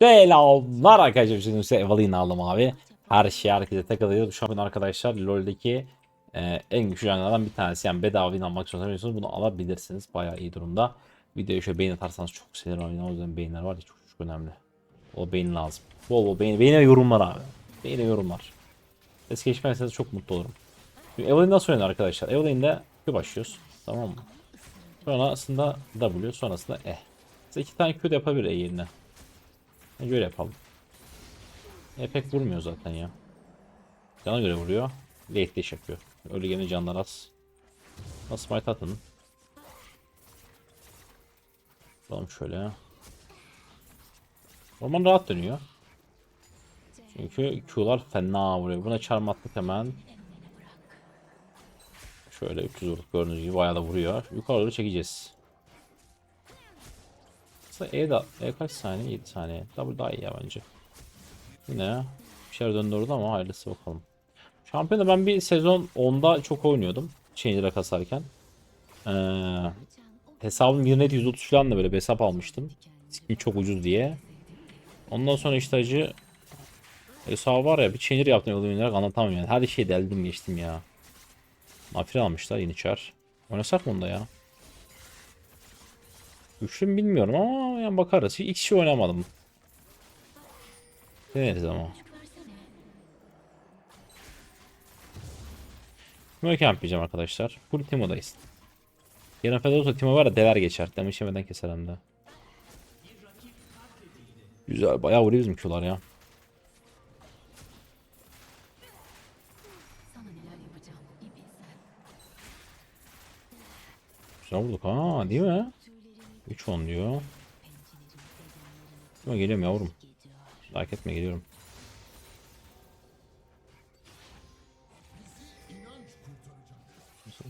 Selamlar arkadaşlar. Şimdi size Evelyn'i aldım abi. Her şey herkese takılıyor. Şu an arkadaşlar LoL'deki e, en güçlü oyunlardan bir tanesi. Yani bedava win almak istiyorsanız bunu alabilirsiniz. Bayağı iyi durumda. Videoya şöyle beğen atarsanız çok sevinirim. O yüzden beğenler var ya çok, çok önemli. O beğeni lazım. Bol bol beğeni. Beğeni ve yorumlar abi. Beğeni ve yorumlar. Es geçmezseniz çok mutlu olurum. Şimdi Evelyn nasıl oynar arkadaşlar? Evelyn'de Q başlıyoruz. Tamam mı? Sonrasında W, sonrasında E. Size iki tane Q de yapabilir E yerine. Bence öyle yapalım. E pek vurmuyor zaten ya. Cana göre vuruyor. Late dash yapıyor. Öyle gene canlar az. Nasıl smite atın. Bakalım şöyle. Roman rahat dönüyor. Çünkü Q'lar fena vuruyor. Buna çarm attık hemen. Şöyle 300 vurduk gördüğünüz gibi bayağı da vuruyor. Yukarı doğru çekeceğiz. Aslında E, da, e kaç saniye? 7 saniye. W daha iyi ya bence. Yine bir şeyler döndürdü ama hayırlısı bakalım. Şampiyonda ben bir sezon 10'da çok oynuyordum. Changer'a kasarken. Ee, hesabım 1.net 130 falan da böyle bir hesap almıştım. Skin çok ucuz diye. Ondan sonra işte acı hesabı var ya bir changer yaptım yolu oynayarak anlatamam yani. Her şeyi deldim geçtim ya. Mafya almışlar yeni çar. Oynasak mı onda ya? Güçlü mü bilmiyorum ama yani bakarız. Hiç kişi oynamadım. Deneriz ama. Timo camp yapacağım arkadaşlar. Full Timo'dayız. Yarın feda Timo var ya deler geçer. Demiş yemeden keser hem de. Güzel bayağı vuruyor bizim Q'lar ya. Sana neler yapacağım bir bilsen. Güzel vurduk ha değil mi? Tüylerini 3-10 diyor. Timo geliyorum yavrum. Merak etme geliyorum.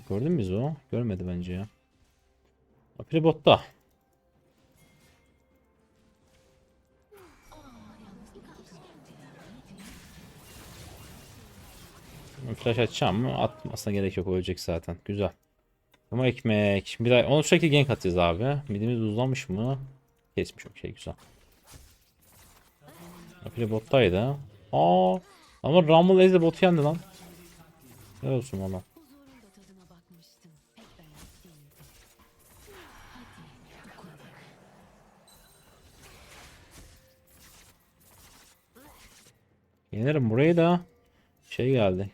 Gördün mü o? Görmedi bence ya. Apri botta. Flash açacağım mı? Atmasına gerek yok. Ölecek zaten. Güzel. Ama ekmek. Bir daha onu sürekli gank atacağız abi. Midimiz uzlamış mı? Kesmiş o şey güzel. Apri bottaydı. Aa, ama Rumble Ezde botu yendi lan. Ne olsun dokun. Yenerim burayı da. Şey geldi.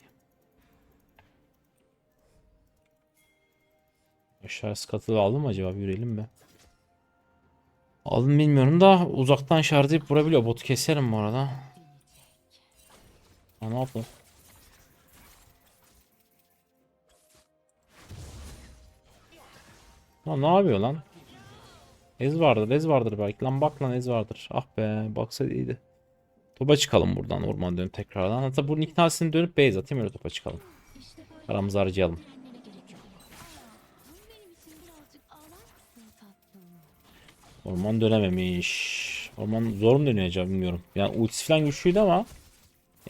Aşağısı katılı aldım acaba? Yürüyelim mi? Aldım bilmiyorum da uzaktan şarjlayıp vurabiliyor. Botu keserim bu arada. Ha, ne yaptı? Lan ne yapıyor lan? Ez vardır, ez vardır belki. Lan bak lan ez vardır. Ah be, baksa iyiydi. Topa çıkalım buradan orman dönüp tekrardan. Hatta bunun tanesini dönüp base atayım öyle topa çıkalım. Paramızı harcayalım. kendine gerek yok. Benim için birazcık ağlar mısın tatlım? Orman dönememiş. Orman zor mu dönüyor acaba bilmiyorum. Yani ultisi falan güçlüydü ama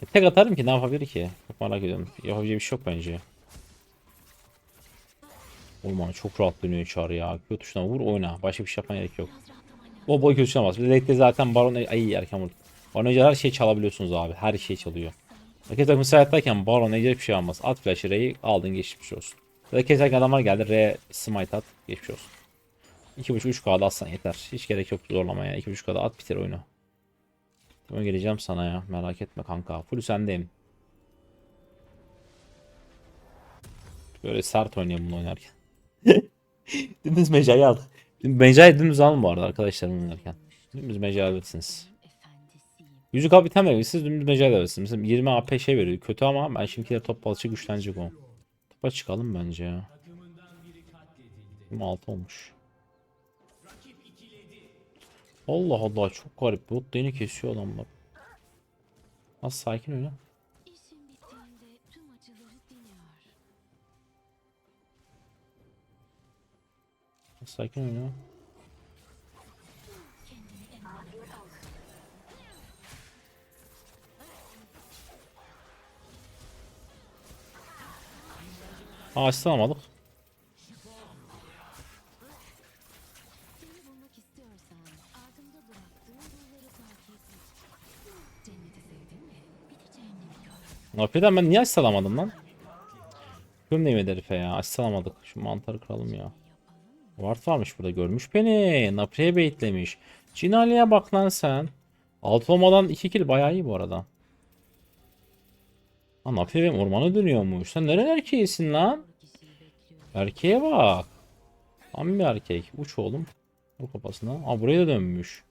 e, tek atarım ki ne yapabilir ki? Çok merak ediyorum. Yapabileceği bir şey yok bence. Orman çok rahat dönüyor çağrı ya. Kötü tuşuna vur oyna. Başka bir şey yapmaya gerek yok. O boy kötü tuşuna bas. Bir de late'de zaten baron ay erken vur. Baron Ejder her şeyi çalabiliyorsunuz abi. Her şeyi çalıyor. Rakip takım hayattayken baron ejder bir şey almaz. At flash R'yi aldın geçmiş olsun. Ya da adamlar geldi. R smite at geçmiş olsun. 2.5-3 K'da atsan yeter. Hiç gerek yok zorlamaya. 2.5 K'da at bitir oyunu. Ben geleceğim sana ya. Merak etme kanka. Full sendeyim. Böyle sert oynayalım bunu oynarken. dümdüz mecayı aldı. Mecayı dümdüz alın bu arada arkadaşlar oynarken. Dümdüz mecayı alabilirsiniz. Yüzük abi item veriyor. Siz dümdüz mecayı da verirsiniz. Mesela 20 AP şey veriyor. Kötü ama ben şimdikiler top balışı güçlenecek o. Topa çıkalım bence ya. 26 olmuş. Allah Allah çok garip. Bot lane'i kesiyor adamlar. Az sakin oyna. Az sakin oyna. Aa asist alamadık. Nafi'den ben niye asist alamadım lan? Göm neyim herife ya. Asist alamadık. Şu mantarı kıralım ya. Ward varmış burada görmüş beni. Napri'ye baitlemiş. Cinali'ye bak lan sen. Alt olmadan 2 kill bayağı iyi bu arada. Lan Napri benim ormana dönüyormuş. Sen neren erkeğisin lan? Erkeğe bak. Tam bir erkek. Uç oğlum. Vur kafasına. Aa buraya da dönmüş.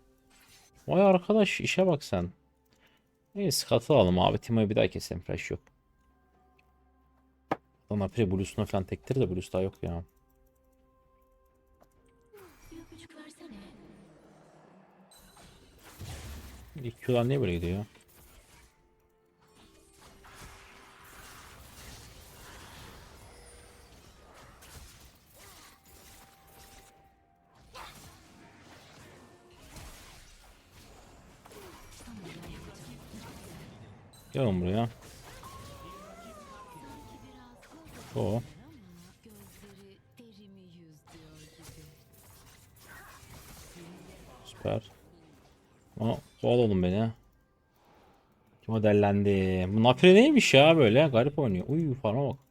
Vay arkadaş işe bak sen. Neyse katılalım abi. Timo'yu bir daha keselim. Flash yok. Lan Napri Blues'una falan tektir de Blues daha yok ya. İlk Q'lar niye böyle gidiyor? Gelin buraya. O. ama. Süper. Aa, koval oğlum beni. Modellendi? Bu Napri neymiş ya böyle? Garip oynuyor. Uy farma bak.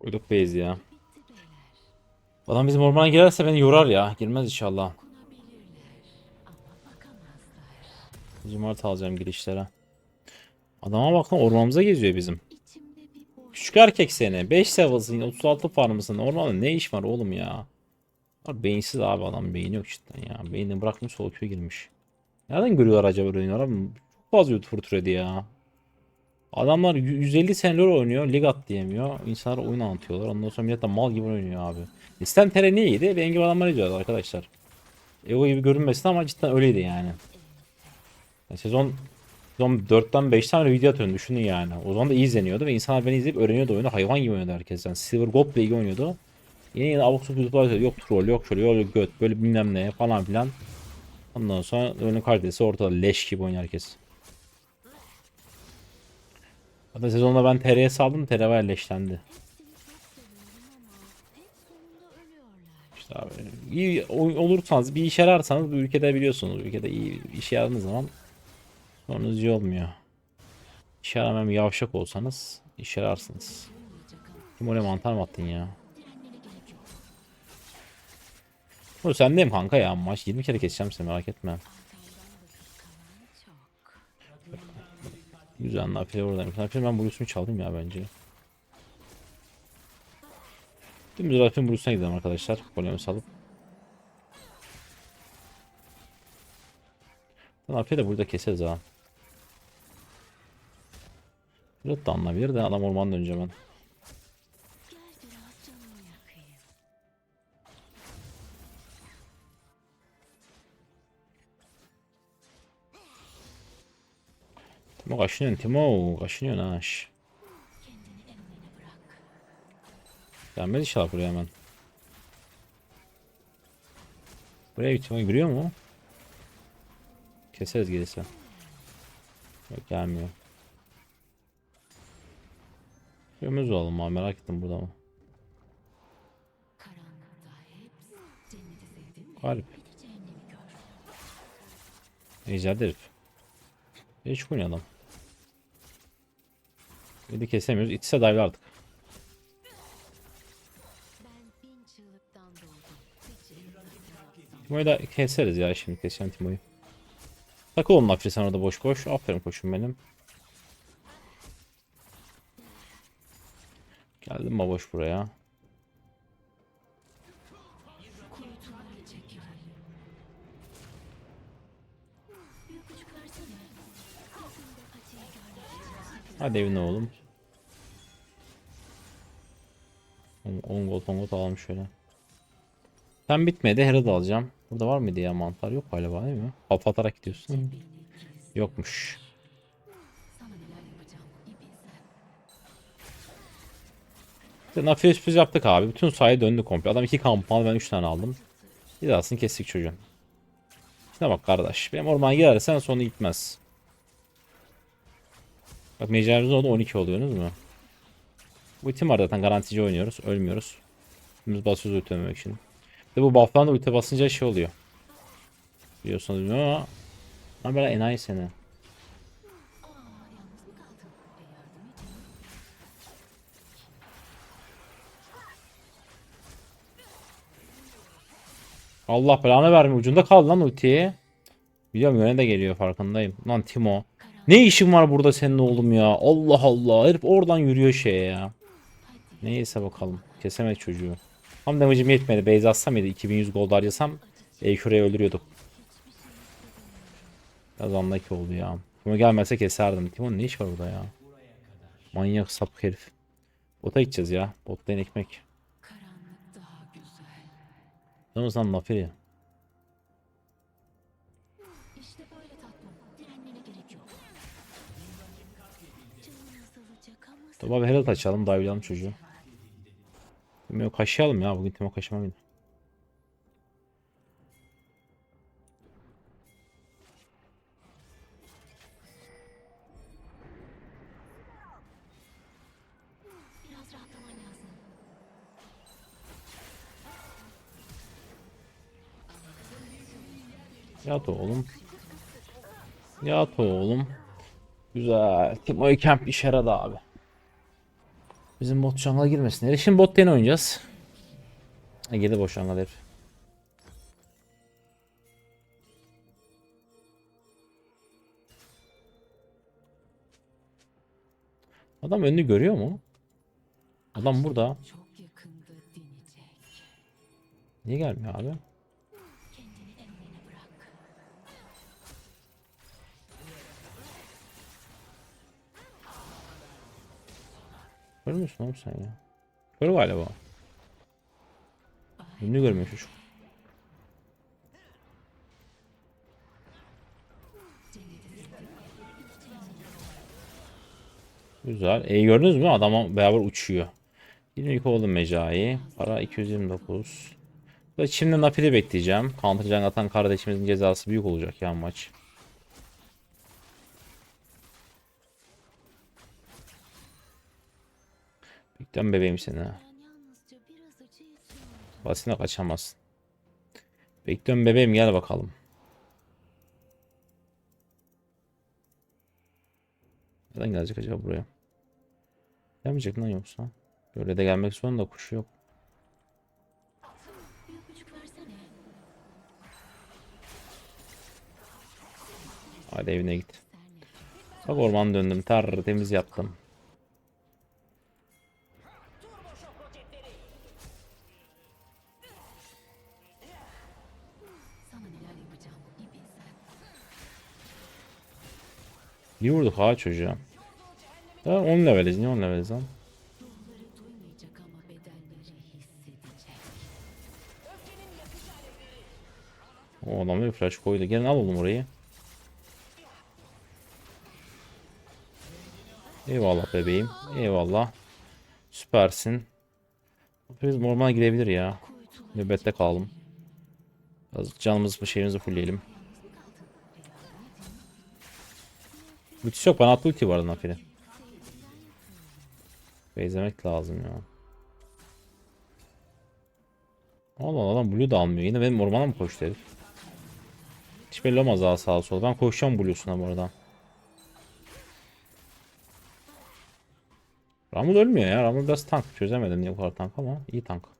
Uyduk base ya. Adam bizim ormana girerse beni yorar ya. Girmez inşallah. Cumart alacağım girişlere. Adama bak lan ormanımıza geziyor bizim. Küçük erkek seni. 5 level'sın 36 farmısın. Ormanda ne iş var oğlum ya? Beyinsiz abi adam. Beyni yok cidden ya. Beynini bırakmış solo queue girmiş. Nereden görüyorlar acaba böyle oyunları? Çok fazla YouTuber türedi ya. Adamlar yü- 150 seneler oynuyor. Lig at diyemiyor. İnsanlara oyun anlatıyorlar. Ondan sonra millet de mal gibi oynuyor abi. İsten tere niye iyiydi? Benim gibi adamlar izliyordu arkadaşlar. Ego gibi görünmesin ama cidden öyleydi yani. Ya sezon Sezon 4'ten 5 tane video atıyorum düşünün yani. O zaman da iyi izleniyordu ve insanlar beni izleyip öğreniyordu oyunu. Hayvan gibi oynuyordu herkes. Yani Silver Gold League oynuyordu. Yeni yeni abuk sabuk YouTube'lar. Yok troll yok şöyle yok göt böyle bilmem ne falan filan. Ondan sonra oyunun kalitesi ortada leş gibi oynuyor herkes. Hatta sezonda ben TR'ye saldım TR bayağı leşlendi. hepsini çok seviyorum ama hep sonunda ölüyorlar. İşte abi iyi olursanız bir işe yararsanız bu ülkede biliyorsunuz. Ülkede iyi işe yaradığınız zaman sonunuz iyi olmuyor. İşe yaramayan bir yavşak olsanız işe yararsınız. Kim oraya mantar mı attın ya? Bu sendeyim kanka ya maç 20 kere keseceğim seni merak etme. Güzel Nafile oradaymış. Nafile ben Blues'unu çaldım ya bence. Dümdüz Nafile Blues'una gidelim arkadaşlar. Polemi salıp. Nafile de burada keseriz ha. Rıt da anlayabilir de adam ormanda önce ben. Timo kaşınıyorsun Timo. Kaşınıyorsun ha. Gelmez inşallah buraya hemen. Buraya bir Timo giriyor mu? Keseriz gelirse. Yok gelmiyor. Gömüz olalım abi merak ettim burada mı? Galip. Ejder herif. Hiç oynuyor de kesemiyoruz. İçse dive artık. Timo'yu da keseriz ya şimdi keseceğim Timo'yu. Takıl onun Afri sen orada boş boş. Aferin koşun benim. Geldim buraya. Acıyı görmek için. Hadi evine oğlum. 10 gol 10 gol alalım şöyle. Sen bitmedi Herald alacağım. Burada var mıydı ya mantar? Yok galiba değil mi? Hap atarak gidiyorsun. Yokmuş. İşte Nafi'ye sürpriz yaptık abi. Bütün sahaya döndü komple. Adam 2 kamp aldı ben 3 tane aldım. Hizasını kestik çocuğun. Şuna bak kardeş. Benim ormana girersen sonu gitmez. Bak mecazımız oldu 12 oluyorsunuz mu? Bu itim var zaten garantici oynuyoruz. Ölmüyoruz. Biz basıyoruz ulti ölmemek için. De bu buff'tan da ulti basınca şey oluyor. Biliyorsunuz bilmiyorum ama. Ama böyle enayi seni. Allah belanı vermiyor. Ucunda kaldı lan ultiye. Biliyorum yöne de geliyor farkındayım. Lan Timo. Ne işin var burada senin oğlum ya? Allah Allah. Herif oradan yürüyor şeye ya. Neyse bakalım. Kesemek çocuğu. Tam damage'im yetmedi. Base atsam mıydı? 2100 gold harcasam Eykure'yi öldürüyorduk. Biraz andaki oldu ya. Timo gelmezse keserdim. Timo ne iş var burada ya? Manyak sapık herif. Bota gideceğiz ya. Botlayın ekmek. Canın azalacak ama sen Tamam Herald açalım. Dive'layalım çocuğu. Timo'yu kaşıyalım ya. Bugün Timo kaşıma günü. Yat oğlum. Yat oğlum. Güzel. Timo'yu camp işe yaradı abi. Bizim bot jungle'a girmesin. Şimdi bot lane oynayacağız. Ege'de boş jungle herif. Adam önünü görüyor mu? Adam burada. Niye gelmiyor abi? Görmüyor musun oğlum sen ya? Gör galiba. Önünü görmüyor çocuk. Güzel. E gördünüz mü? Adam beraber uçuyor. 22 oldu Mecai. Para 229. Ve Şimdi Nafi'de bekleyeceğim. Counter jungle atan kardeşimizin cezası büyük olacak ya maç. Bekliyorum bebeğim acı içiyorum. Basına kaçamazsın. Bekliyorum bebeğim gel bakalım. Neden gelecek acaba buraya? Gelmeyecek lan yoksa. Böyle de gelmek zorunda kuşu yok. Hadi evine git. Sen? Bak orman döndüm. Tertemiz yaptım. İyi vurduk ha çocuğa. Ya 10 leveliz. Niye 10 leveliz lan? O adam bir flash koydu. Gelin al oğlum orayı. Eyvallah bebeğim. Eyvallah. Süpersin. Biz ormana girebilir ya. Nöbette kaldım. Biraz canımızı şeyimizi fullleyelim. Ultisi yok. Bana attı ulti vardı Nafiri. Beyzemek lazım ya. Allah Allah blue da almıyor. Yine benim ormana mı koştu herif? Hiç belli olmaz daha sağa sola. Ben koşacağım blue'suna bu arada. Ramul ölmüyor ya. Ramul biraz tank. Çözemedim niye bu kadar tank ama iyi tank. at.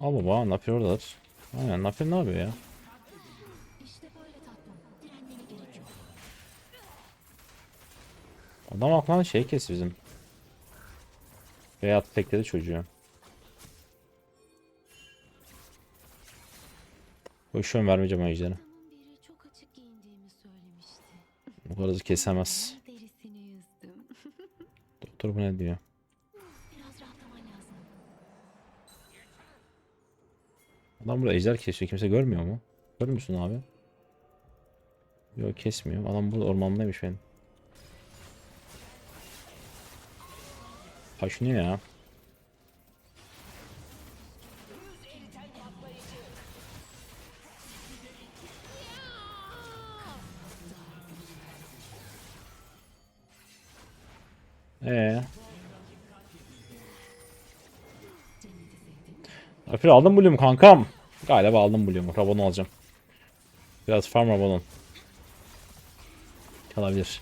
Al baba Nafi oradadır. Aynen Nafi ne yapıyor ya? İşte böyle tatlım. Direnmene gerek yok. Adam aklına şey kes bizim. Beyat tekledi çocuğu. Vermeyeceğim biri çok açık giyindiğimi söylemişti. Bu hızlı kesemez. Doktor bu ne diyor? Adam burada ejder kesiyor. Kimse görmüyor mu? Görüyor musun abi? Yok kesmiyor. Adam burada ormandaymış benim. Kaşınıyor ya. Ee. Alper aldın Bloom kankam. Galiba aldım Bloom'u. Rabon alacağım. Biraz farm Rabon'un. Kalabilir.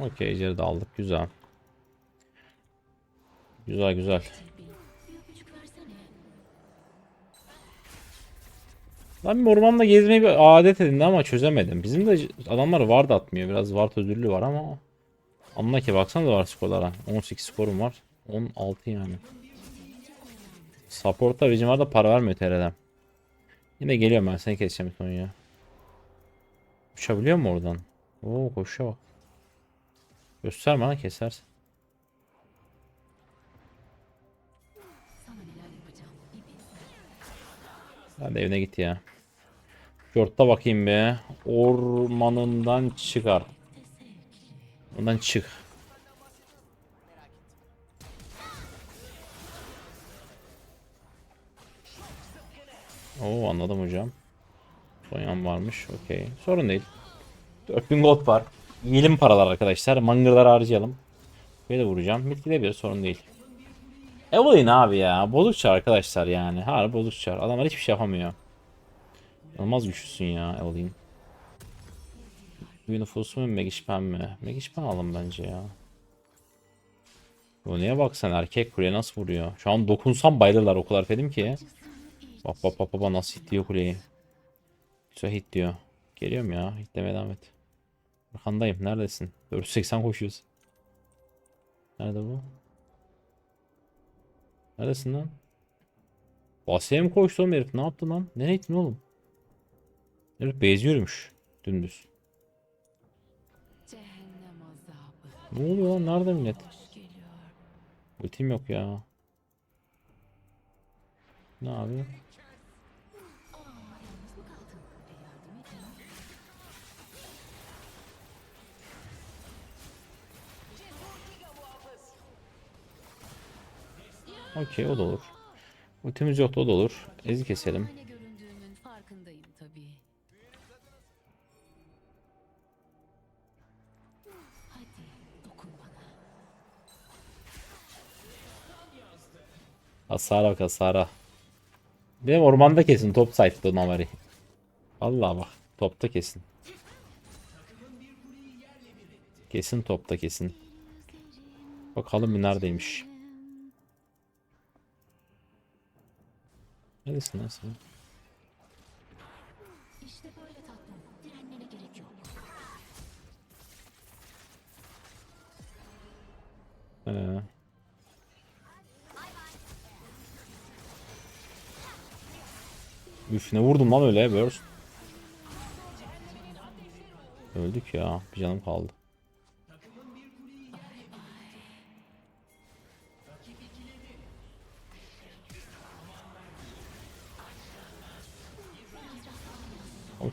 Okey ejderi de aldık. Güzel. Güzel güzel. Ben bir ormanda gezmeyi bir adet edindi ama çözemedim. Bizim de adamlar ward atmıyor. Biraz ward özürlü var ama. Anla ki baksana da var skorlara. 18 skorum var. 16 yani. Support'ta Vision var da para vermiyor TR'den. Yine geliyorum ben seni keseceğim bir ya. Uçabiliyor mu oradan? Oo koşuyor bak. Göster bana kesersin. Hadi evine git ya. Short'ta bakayım be. Ormanından çıkar. Ondan çık. Oo anladım hocam. Sonyan varmış. Okey. Sorun değil. 4000 gold var. Yiyelim paralar arkadaşlar. Mangırları harcayalım. Böyle vuracağım. Mid gidebilir sorun değil. Evelyn abi ya. Bozukça arkadaşlar yani. Harbi bozukça. Adamlar hiçbir şey yapamıyor. Olmaz güçlüsün ya Evelyn. Bu nüfusu mu Megişpen mi? Megişpen alın bence ya. Bu neye baksan erkek kuleye nasıl vuruyor? Şu an dokunsam bayılırlar o kadar fedim ki. Bak bak bak bak nasıl hitliyor kuleyi. Güzel hit diyor. Geliyorum ya. Hitlemeye devam et. Arkandayım. Neredesin? 480 koşuyoruz. Nerede bu? Neredesin lan? Basaya mı koştu oğlum herif? Ne yaptı lan? Nereye gittin oğlum? Herif beziyormuş. Dümdüz. Cehennem azabı. Ne oluyor lan? Nerede millet? Ultim yok ya. Ne abi? Okey o da olur. Ultimiz yok da o da olur. Ezi keselim. Hasara bak hasara. Benim ormanda kesin top site'da Navari. Vallahi bak topta kesin. Kesin topta kesin. Bakalım bir neredeymiş. Neredesin lan sen? İşte böyle tatlım. Direnmene gerek yok. Ee. Üf ne vurdum lan öyle burst. Öldük ya. Bir canım kaldı.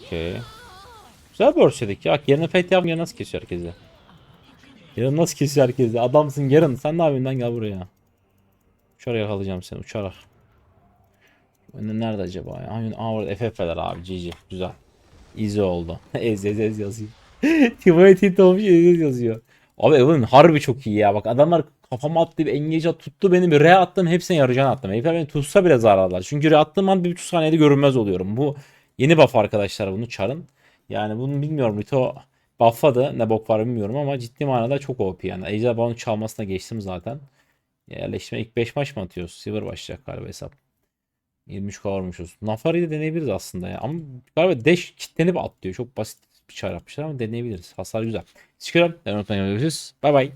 Okey. Güzel burst yedik ya. Yarın fate yapmıyor nasıl kesiyor herkese? Yarın nasıl kesiyor herkese? Adamsın yarın. Sen ne yapıyorsun lan gel buraya. Uçarak yakalayacağım seni uçarak. Önde nerede acaba ya? Aynen orada FF'ler abi GG. Güzel. Easy oldu. ez ez ez yazıyor. Timo'ya tilt olmuş ez ez yazıyor. Abi Evelyn harbi çok iyi ya. Bak adamlar kafama attı bir engage tuttu beni bir re attım hepsine yarayacağını attım. Herifler beni tutsa bile zararlar. Çünkü re attığım an bir buçuk saniyede görünmez oluyorum. Bu yeni buff arkadaşlar bunu çarın. Yani bunu bilmiyorum. Rito buffladı. Ne bok var bilmiyorum ama ciddi manada çok OP yani. Ejder Baron'un çalmasına geçtim zaten. Yerleştirme ilk 5 maç mı atıyoruz? Silver başlayacak galiba hesap. 23 kavurmuşuz. Nafari'yi de deneyebiliriz aslında ya. Ama galiba dash kitlenip atlıyor. Çok basit bir çare yapmışlar ama deneyebiliriz. Hasar güzel. Teşekkür ederim. Ben unutmayın. Bay bay.